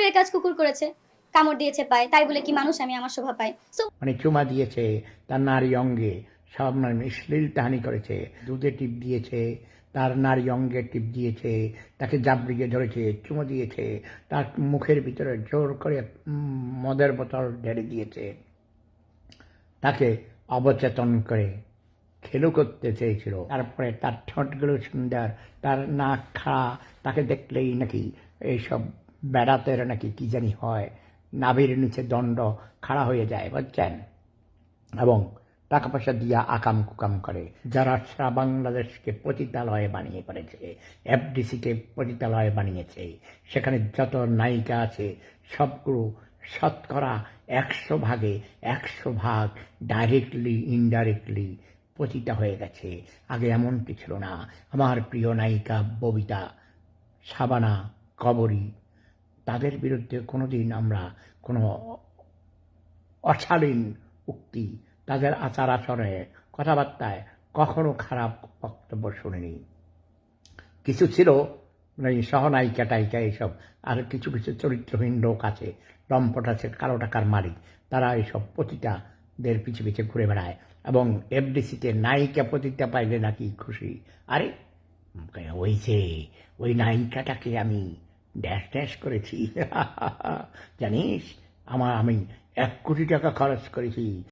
কুকুরের কাজ কুকুর করেছে। কামড় দিয়েছে পায়, তাই বলে কি মানুষ আমি আমার শোভা পাই। মানে চুমা দিয়েছে তার নারী অঙ্গে, সব মানে শ্লীল টাহানি করেছে, দুধে টিপ দিয়েছে, তার নারী অঙ্গে টিপ দিয়েছে, তাকে জাবড়িয়ে ধরেছে, চুমো দিয়েছে, তার মুখের ভিতরে জোর করে মদের বোতল ঢেড়ে দিয়েছে। তাকে অবচেতন করে খেলো করতে চেয়েছিল। তারপরে তার ঠোঁটগুলো সুন্দর, তার নাক খা তাকে দেখলেই নাকি এইসব বেড়াতের নাকি কি জানি হয়, নাভির নিচে দণ্ড খাড়া হয়ে যায়, বুঝছেন? এবং টাকা পয়সা দিয়া আকাম কুকাম করে, যারা সারা বাংলাদেশকে পতিতালয়ে বানিয়ে করেছে এফডিসিকে পতিতালয়ে বানিয়েছে, সেখানে যত নায়িকা আছে, সবগুলো শতকরা একশো ভাগে একশো ভাগ ডাইরেক্টলি ইনডাইরেক্টলি পতিতা হয়ে গেছে। আগে এমনটি ছিল না। আমার প্রিয় নায়িকা ববিতা, সাবানা, কবরী তাদের বিরুদ্ধে কোনোদিন আমরা কোনো অশালীন উক্তি, তাদের আচার আচরণে কথাবার্তায় কখনো খারাপ বক্তব্য শুনিনি। কিছু ছিল মানে সহনায়িকা টাইকা এইসব, আর কিছু কিছু চরিত্রহীন লোক আছে, লম্পট আছে, কালো টাকার মালিক, তারা এইসব পতিতাদের পিছে পিছে ঘুরে বেড়ায়, এবং এফডিসিতে নায়িকা পতিতা পাইলে নাকি খুশি। আরে, ওই যে, ওই নায়িকাটাকে আমি ড্যাশ ড্যাশ করেছি। জানিস আমার আমি এক কোটি টাকা খরচ করেছি।